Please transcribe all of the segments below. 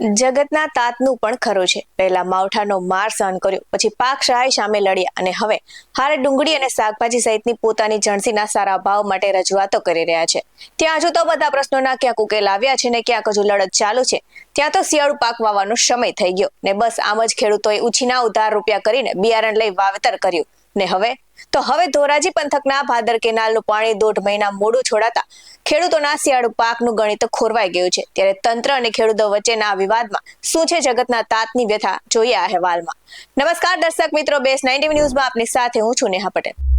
જગતના તાતનું પણ ખરું છે. પહેલા માવઠાનો માર સહન કર્યો, પછી પાક સહાય સામે લડ્યા અને હવે હારે ડુંગળી અને શાકભાજી સહિતની પોતાની જણસીના સારા ભાવ માટે રજૂઆતો કરી રહ્યા છે. ત્યાં હજુ તો બધા પ્રશ્નોના ક્યાંક ઉકેલ આવ્યા છે ને ક્યાંક હજુ લડત ચાલુ છે. ત્યાં તો શિયાળુ પાક વાવવાનો સમય થઈ ગયો ને બસ આમ જ ખેડૂતોએ ઉછીના ઉધાર રૂપિયા કરીને બિયારણ લઈ વાવેતર કર્યું. ને હવે તો હવે ધોરાજી પંથકના ભાદર કેનાલનું પાણી દોઢ મહિના મોડું છોડાતા ખેડૂતોના શિયાળુ પાકનું ગણિત ખોરવાઈ ગયું છે. ત્યારે તંત્ર અને ખેડૂતો વચ્ચેના વિવાદમાં શું છે જગતના તાતની વ્યથા જોઈએ અહેવાલમાં. નમસ્કાર, દર્શક મિત્રો, બેસ નાઇન્ટી ન્યૂઝમાં આપની સાથે હું છું નેહા પટેલ.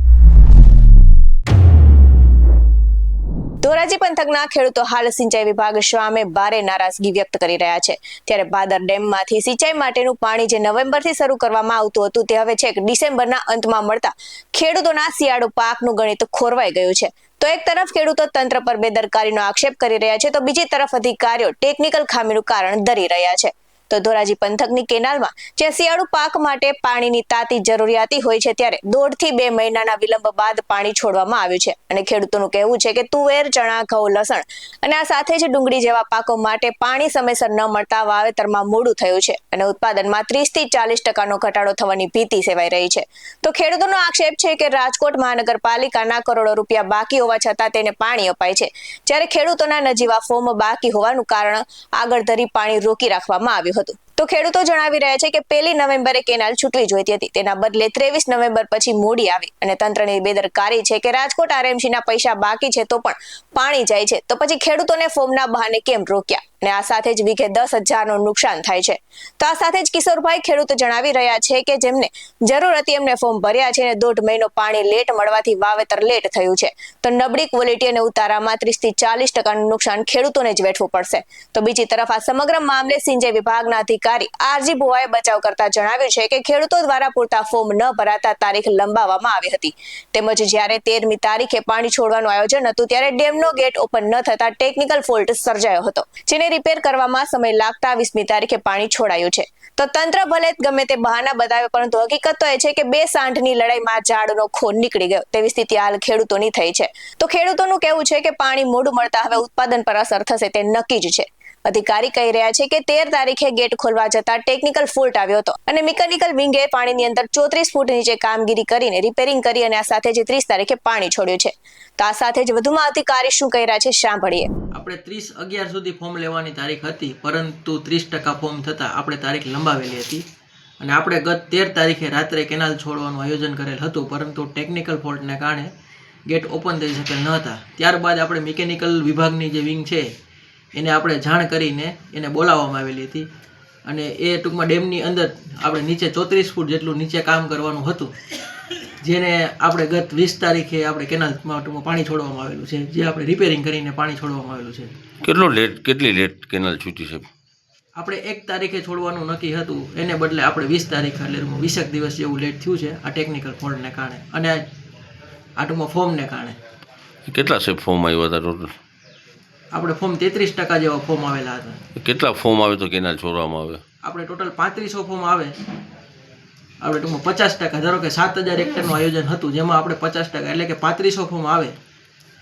ધોરાજી પંથકના ખેડૂતો હાલ સિંચાઈ વિભાગ સામે ભારે નારાજગી વ્યક્ત કરી રહ્યા છે. ત્યારે ભાદર ડેમમાંથી સિંચાઈ માટેનું પાણી જે નવેમ્બરથી શરૂ કરવામાં આવતું હતું તે હવે છેક ડિસેમ્બરના અંતમાં મળતા ખેડૂતોના શિયાળુ પાકનું ગણિત ખોરવાઈ ગયું છે. તો એક તરફ ખેડૂતો તંત્ર પર બેદરકારીનો આક્ષેપ કરી રહ્યા છે, તો બીજી તરફ અધિકારીઓ ટેકનિકલ ખામીનું કારણ ધરી રહ્યા છે. તો ધોરાજી પંથકની કેનાલમાં, જે શિયાળુ પાક માટે પાણીની તાતી જરૂરિયાતી હોય છે, ત્યારે દોઢથી બે મહિનાના વિલંબ બાદ પાણી છોડવામાં આવ્યું છે. અને ખેડૂતોનું કહેવું છે કે તુવેર, ચણા, ઘઉં, લસણ અને આ સાથે જ ડુંગળી જેવા પાકો માટે પાણી સમયસર ન મળતા વાવેતરમાં મોડું થયું છે અને ઉત્પાદનમાં ત્રીસથી ચાલીસ ટકાનો ઘટાડો થવાની ભીતિ સેવાઈ રહી છે. તો ખેડૂતોનો આક્ષેપ છે કે રાજકોટ મહાનગરપાલિકાના કરોડો રૂપિયા બાકી હોવા છતાં તેને પાણી અપાય છે. જ્યારે ખેડૂતોના નજીવા ફોર્મ બાકી હોવાનું કારણ, આગળ ધરી પાણી રોકી રાખવામાં આવ્યું હતું તો ખેડૂતો જણાવી રહ્યા છે કે પહેલી નવેમ્બરે કેનાલ છૂટવી જોઈતી હતી. તેના બદલે ત્રેવીસ નવેમ્બર પછી મોડી આવી અને તંત્રની બેદરકારી છે કે રાજકોટ આરએમસીના પૈસા બાકી છે તો પણ પાણી જાય છે. તો પછી ખેડૂતોને ફોર્મના બહાને કેમ રોક્યા? અને આ સાથે જ વીઘે દસ હજારનું નુકસાન થાય છે. તો આ સાથે જ કિશોરભાઈ ખેડૂત જણાવી રહ્યા છે કે જેમને જરૂર હતી એમને ફોર્મ ભર્યા છે અને દોઢ મહિનો પાણી લેટ મળવાથી વાવેતર લેટ થયું છે. તો નબળી ક્વોલિટી અને ઉતારામાં ત્રીસથી ચાલીસ ટકાનું નુકસાન ખેડૂતોને જ વેઠવું પડશે. તો બીજી તરફ આ સમગ્ર મામલે સિંચાઈ વિભાગના અધિકારી આરજી ભુવાએ બચાવ કરતા જણાવ્યું છે કે ખેડૂતો દ્વારા પૂરતા ફોર્મ ન ભરાતા તારીખ લંબાવવામાં આવી હતી. તેમજ જ્યારે તેરમી તારીખે પાણી છોડવાનું આયોજન હતું ત્યારે ડેમનો ગેટ ઓપન ન થતા ટેકનિકલ ફોલ્ટ સર્જાયો હતો, જેને રિપેર કરવામાં સમય લાગતા વીસમી તારીખે પાણી છોડાયું છે. તો તંત્ર ભલે ગમે તે બહાના બતાવે, પરંતુ હકીકત તો એ છે કે બે સાંઠની લડાઈમાં ઝાડનો ખોન નીકળી ગયો. તેવી સ્થિતિ હાલ ખેડૂતોની થઈ છે. તો ખેડૂતોનું કહેવું છે કે પાણી મોડું મળતા હવે ઉત્પાદન પર અસર થશે તે નક્કી જ છે. અધિકારી કહી રહ્યા છે કે તેર તારીખે ગેટ ખોલવા જતા ટેકનિકલ ફોલ્ટ આવ્યો હતો અને મિકેનિકલ વિંગે પાણીની અંદર ચોત્રીસ ફૂટ નીચે કામગીરી કરીને રિપેરિંગ કરી અને આ સાથે જ ત્રીસ તારીખે પાણી છોડ્યું છે. તો આ સાથે જ વધુમાં અધિકારી શું કહી રહ્યા છે સાંભળીએ. આપણે ત્રીસ અગિયાર સુધી ફોર્મ લેવાની તારીખ હતી, પરંતુ ત્રીસ ટકા ફોર્મ થતાં આપણે તારીખ લંબાવેલી હતી. અને આપણે ગત તેર તારીખે રાત્રે કેનાલ છોડવાનું આયોજન કરેલ હતું, પરંતુ ટેકનિકલ ફોલ્ટને કારણે ગેટ ઓપન થઈ શકેલ ન હતા. ત્યારબાદ આપણે મિકેનિકલ વિભાગની જે વિંગ છે એને આપણે જાણ કરીને એને બોલાવવામાં આવેલી હતી. અને એ ટૂંકમાં ડેમની અંદર આપણે નીચે ચોત્રીસ ફૂટ જેટલું નીચે કામ કરવાનું હતું. જેને આપણે ગત વીસ તારીખે આપણે કેનાલમાં ટૂંકમાં પાણી છોડવામાં આવેલું છે. જે આપણે રિપેરિંગ કરીને પાણી છોડવામાં આવેલું છે. કેટલો લેટ કેટલી લેટ કેનાલ છૂટી છે? આપણે એક તારીખે છોડવાનું નક્કી હતું. એને બદલે આપણે વીસ તારીખ એટલે વીસેક દિવસ જેવું લેટ થયું છે આ ટેકનિકલ ફોલ્ટને કારણે. અને આ ટૂંકમાં ફોર્મને કારણે. કેટલા છે ફોર્મ આવ્યા હતા ટોટલ આપણે ફોર્મ તેત્રીસ ટકા જેવા ફોર્મ આવેલા હતા. કેટલા ફોર્મ આવે તો કેનાલ છોડવામાં આવે? આપણે ટોટલ પાંત્રીસો ફોર્મ આવે. આપણે ટૂંકમાં પચાસ ટકા ધારો કે સાત હજાર હેક્ટરનું આયોજન હતું જેમાં આપણે પચાસ ટકા એટલે કે પાંત્રીસો ફોર્મ આવે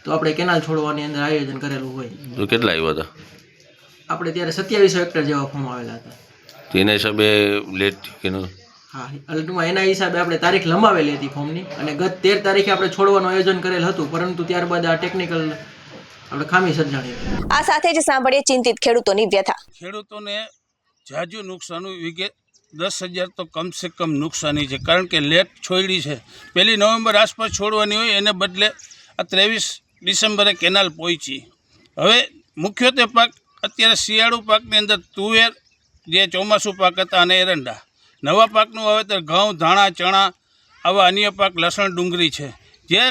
તો આપણે કેનાલ છોડવાની અંદર આયોજન કરેલું હોય. તો કેટલા આવ્યા હતા? આપણે ત્યારે સત્યાવીસો હેક્ટર જેવા ફોર્મ આવેલા હતા. તો એના હિસાબે લેટ કેનાલ હા એટલે ટૂંકમાં એના હિસાબે આપણે તારીખ લંબાવેલી હતી ફોર્મની અને ગત તેર તારીખે આપણે છોડવાનું આયોજન કરેલ હતું પરંતુ ત્યારબાદ આ ટેકનિકલ આપણે ખામી સર્જાણી આ સાથે જ સાંભળીએ ચિંતિત ખેડૂતોની વ્યથા. ખેડૂતોને જાજુ નુકસાન વિગે દસ હજાર તો કમસે કમ નુકસાની છે કારણ કે લેટ છોડી છે. પહેલી નવેમ્બર આસપાસ છોડવાની હોય એને બદલે આ ત્રેવીસ ડિસેમ્બરે કેનાલ પહોંચી. હવે મુખ્યત્વે પાક અત્યારે શિયાળુ પાકની અંદર તુવેર જે ચોમાસું પાક હતા અને એરંડા. નવા પાકનું વાવેતર ઘઉં ધાણા ચણા આવા અન્ય પાક લસણ ડુંગળી છે. જે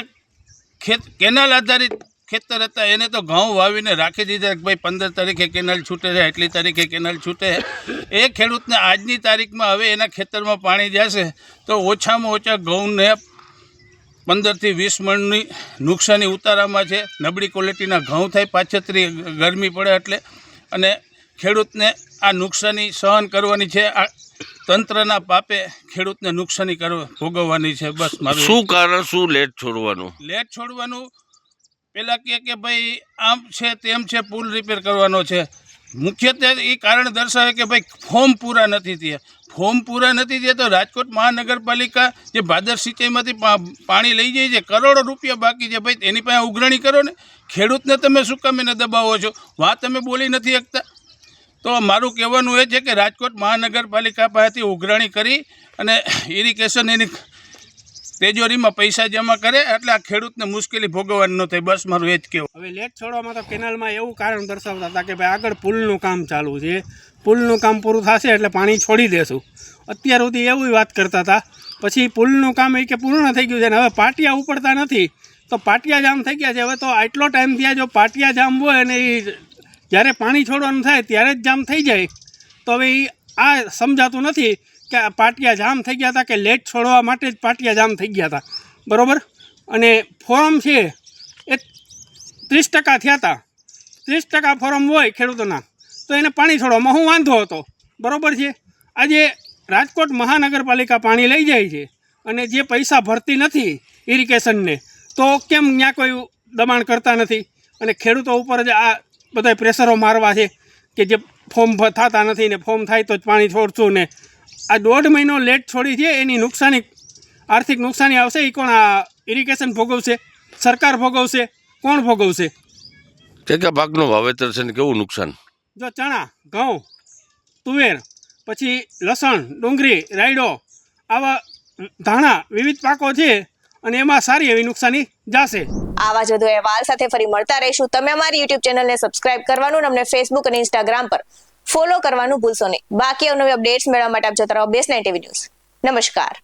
ખેત કેનાલ આધારિત ખેતર હતા એને તો ઘઉં વાવીને રાખી દીધા કે ભાઈ પંદર તારીખે કેનાલ છૂટે છે એટલી તારીખે કેનાલ છૂટે એ ખેડૂતને આજની તારીખમાં હવે એના ખેતરમાં પાણી જશે તો ઓછામાં ઓછા ઘઉંને પંદરથી વીસ મણની નુકસાની ઉતારામાં છે. નબળી ક્વોલિટીના ઘઉં થાય પાછતરી ગરમી પડે એટલે. અને ખેડૂતને આ નુકસાની સહન કરવાની છે. આ તંત્રના પાપે ખેડૂતને નુકસાની કરવા ભોગવવાની છે. બસ મારું શું કારણ શું લેટ છોડવાનું? લેટ છોડવાનું પેલા કહે કે ભાઈ આમ છે, તેમ છે, પુલ રિપેર કરવાનો છે. મુખ્યત્વે એ કારણ દર્શાવે કે ભાઈ ફોર્મ પૂરા નથી થયા. ફોર્મ પૂરા નથી થયા તો રાજકોટ મહાનગરપાલિકા જે ભાદર સિંચાઈમાંથી પાણી લઈ જાય છે, કરોડો રૂપિયા બાકી છે. ભાઈ એની પાસે ઉઘરણી કરો ને. ખેડૂતને તમે શું કામ એને દબાવો છો? વાત તમે બોલી નથી શકતા. તો મારું કહેવાનું એ છે કે રાજકોટ મહાનગરપાલિકા પાસેથી ઉઘરાણી કરી અને ઇરિગેશન એની તેજોરીમાં પૈસા જમા કરે એટલે આ ખેડૂતને મુશ્કેલી ભોગવવાની ન થાય. બસ મારું એ જ કહેવું. હવે લેટ છોડવામાં તો કેનાલમાં એવું કારણ દર્શાવતા હતા કે ભાઈ આગળ પુલનું કામ ચાલુ છે. પુલનું કામ પૂરું થશે એટલે પાણી છોડી દેશું. અત્યાર સુધી એવી વાત કરતા હતા. પછી પુલનું કામ એ કે પૂર્ણ થઈ ગયું છે ને હવે પાટિયા ઉપડતા નથી. તો પાટિયા જામ થઈ ગયા છે. હવે તો આટલો ટાઈમ થયા જો પાટિયા જામ હોય અને એ જ્યારે પાણી છોડવાનું થાય ત્યારે જ જામ થઈ જાય. તો હવે આ સમજાતું નથી પાટિયા જામ થઈ ગયા હતા કે લેટ છોડવા માટે જ પાટિયા જામ થઈ ગયા હતા. બરાબર? અને ફોરમ છે એ ત્રીસ ટકા થયા હતા. ત્રીસ ટકા ફોરમ હોય ખેડૂતોના, તો એને પાણી છોડવામાં હું વાંધો હતો. બરાબર છે? આજે રાજકોટ મહાનગરપાલિકા પાણી લઈ જાય છે અને જે પૈસા ભરતી નથી ઇરિગેશનને, તો કેમ ત્યાં કોઈ દબાણ કરતા નથી? અને ખેડૂતો ઉપર જ આ બધા પ્રેશરો મારવા છે કે જે ફોર્મ થતા નથી ને ફોર્મ થાય તો જ પાણી છોડશું ને આ દોઢ મહિનો લેટ છોડી છે એની નુકસાની આર્થિક નુકસાની આવશે એ કોણ આ ઇરિગેશન ભોગવશે? સરકાર ભોગવશે? કોણ ભોગવશે? કે કયા પાકનું વાવેતર છે ને કેવું નુકસાન? જો ચણા ઘઉં તુવેર પછી લસણ ડુંગળી રાયડો આવા ધાણા વિવિધ પાકો છે અને એમાં સારી એવી નુકસાની જશે. આવા જ વધુ અહેવાલ સાથે ફરી મળતા રહીશું. તમે અમારી યુટ્યુબ ચેનલને સબસ્ક્રાઇબ કરવાનું અને અમને ફેસબુક અને ઇન્સ્ટાગ્રામ પર ફોલો કરવાનું ભૂલશો નહીં. બાકી અવનવી અપડેટ્સ મેળવવા માટે આપ જોતા રહો બેસ નાઇન ન્યૂઝ નમસ્કાર.